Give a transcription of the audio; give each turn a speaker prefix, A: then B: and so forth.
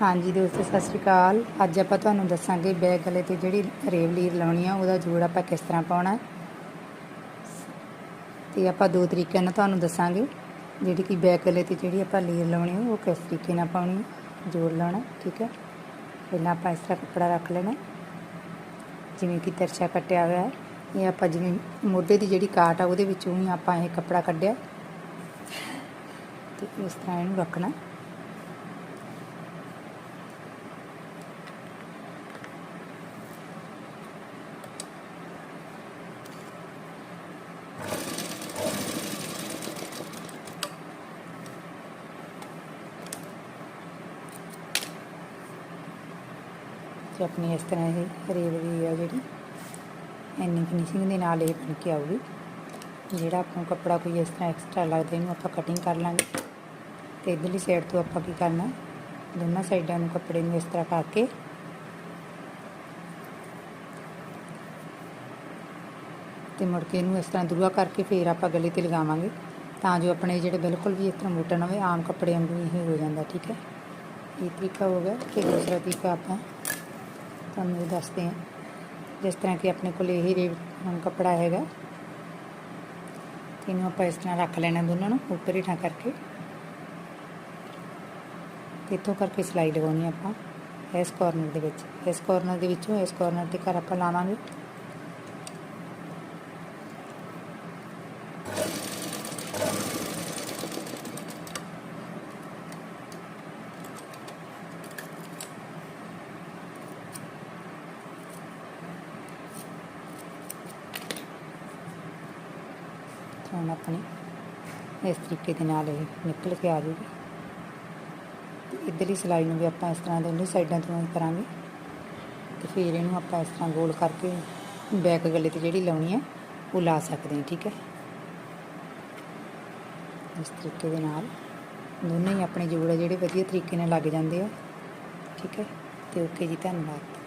A: ਹਾਂਜੀ ਦੋਸਤੋ, ਸਤਿ ਸ਼੍ਰੀ ਅਕਾਲ। ਅੱਜ ਆਪਾਂ ਤੁਹਾਨੂੰ ਦੱਸਾਂਗੇ ਬੈਕ ਗਲੇ ਤੇ ਜਿਹੜੀ ਰੇਵ ਲੀਰ ਲਾਉਣੀ ਆ, ਉਹਦਾ ਜੋੜ ਆਪਾਂ ਕਿਸ ਤਰ੍ਹਾਂ ਪਾਉਣਾ ਹੈ। ਤੇ ਆਪਾਂ ਦੋ ਤਰੀਕਿਆਂ ਨਾਲ ਤੁਹਾਨੂੰ ਦੱਸਾਂਗੇ ਜਿਹੜੀ ਕਿ ਬੈਕ ਗਲੇ ਤੇ ਜਿਹੜੀ ਆਪਾਂ ਲੀਰ ਲਾਉਣੀ ਉਹ ਕਿਸ ਤਰੀਕੇ ਨਾਲ ਪਾਉਣੀ ਜੋੜ ਲਾਉਣਾ, ਠੀਕ ਹੈ। ਪਹਿਲਾਂ ਆਪਾਂ ਇਸ ਤਰ੍ਹਾਂ ਕੱਪੜਾ ਰੱਖ ਲੈਣਾ ਜਿਵੇਂ ਕਿ ਤਿਰਛਾ ਕੱਟਿਆ ਹੋਇਆ ਹੈ। ਇਹ ਆਪਾਂ ਜਿਵੇਂ ਮੋਢੇ ਦੀ ਜਿਹੜੀ ਕਾਟ ਆ, ਉਹਦੇ ਵਿੱਚੋਂ ਹੀ ਆਪਾਂ ਇਹ ਕੱਪੜਾ ਕੱਢਿਆ। ਤੇ ਇਸ ਤਰ੍ਹਾਂ ਇਹਨੂੰ ਰੱਖਣਾ ਤੇ ਆਪਣੀ ਇਸ ਤਰ੍ਹਾਂ ਇਹ ਰੇਵ ਦੀ ਆ ਜਿਹੜੀ, ਇੰਨੀ ਫਿਨਿਸ਼ਿੰਗ ਦੇ ਨਾਲ ਇਹ ਬਣ ਕੇ ਆਊਗੀ। ਜਿਹੜਾ ਆਪਾਂ ਨੂੰ ਕੱਪੜਾ ਕੋਈ ਇਸ ਤਰ੍ਹਾਂ ਐਕਸਟਰਾ ਲੱਗਦਾ, ਇਹਨੂੰ ਆਪਾਂ ਕਟਿੰਗ ਕਰ ਲਾਂਗੇ। ਤੇ ਇਧਰਲੀ ਸਾਈਡ ਤੋਂ ਆਪਾਂ ਕੀ ਕਰਨਾ, ਦੋਨਾਂ ਸਾਈਡਾਂ ਨੂੰ ਕੱਪੜੇ ਨੂੰ ਇਸ ਤਰ੍ਹਾਂ ਕਰਕੇ ਤੇ ਮੁੜ ਕੇ ਇਹਨੂੰ ਇਸ ਤਰ੍ਹਾਂ ਦੂਰਾ ਕਰਕੇ ਫੇਰ ਆਪਾਂ ਗਲੇ ਤੇ ਲਗਾਵਾਂਗੇ, ਤਾਂ ਜੋ ਆਪਣੇ ਜਿਹੜੇ ਬਿਲਕੁਲ ਵੀ ਇਸ ਤਰ੍ਹਾਂ ਮੋਟਾ ਨਾ ਹੋਵੇ ਆਮ ਕੱਪੜੇ ਵਾਂਗੂ ਇਹ ਹੋ ਜਾਂਦਾ, ਠੀਕ ਹੈ? ਇਹ ਤਰੀਕਾ ਹੋ ਗਿਆ ਤੇ ਦੂਸਰਾ ਤਰੀਕਾ ਆਪਾਂ ਤੁਹਾਨੂੰ ਦੱਸਦੇ ਹਾਂ। ਜਿਸ ਤਰ੍ਹਾਂ ਕਿ ਆਪਣੇ ਕੋਲ ਇਹ ਰੇਵ ਹੁਣ ਕੱਪੜਾ ਹੈਗਾ। ਤੇ ਇਹਨੂੰ ਆਪਾਂ ਇਸ ਤਰ੍ਹਾਂ ਰੱਖ ਲੈਣਾ ਦੋਨਾਂ ਨੂੰ ਉੱਪਰ ਹੀ ਠਾ ਕਰਕੇ। ਤੇ ਇੱਥੋਂ ਕਰਕੇ ਸਿਲਾਈ ਲਗਾਉਣੀ ਆਪਾਂ, ਇਸ ਕਾਰਨਰ ਦੇ ਵਿੱਚ। ਇਸ ਕਾਰਨਰ ਦੇ ਵਿੱਚੋਂ ਇਸ ਕਾਰਨਰ ਤੇ ਕਰ ਆਪਾਂ ਲਾਵਾਂਗੇ। ਹੁਣ ਆਪਣੀ ਇਸ ਤਰੀਕੇ ਦੇ ਨਾਲ ਇਹ ਨਿਕਲ ਕੇ ਆ ਜਾਊਗੀ ਤੇ ਇੱਧਰਲੀ ਸਿਲਾਈ ਨੂੰ ਵੀ ਆਪਾਂ ਇਸ ਤਰ੍ਹਾਂ ਦੋਨੋਂ ਸਾਈਡਾਂ ਤੋਂ ਕਰਾਂਗੇ। ਤੇ ਫਿਰ ਇਹਨੂੰ ਆਪਾਂ ਇਸ ਤਰ੍ਹਾਂ ਗੋਲ ਕਰਕੇ ਬੈਕ ਗਲੇ ਤੇ ਜਿਹੜੀ ਲਾਉਣੀ ਹੈ, ਉਹ ਲਾ ਸਕਦੇ ਹਾਂ, ਠੀਕ ਹੈ? ਇਸ ਤਰੀਕੇ ਦੇ ਨਾਲ ਦੋਨੇ ਹੀ ਆਪਣੇ ਜੋੜ ਆ ਜਿਹੜੇ ਵਧੀਆ ਤਰੀਕੇ ਨਾਲ ਲੱਗ ਜਾਂਦੇ ਆ, ਠੀਕ ਹੈ? ਤੇ ਓਕੇ ਜੀ, ਧੰਨਵਾਦ।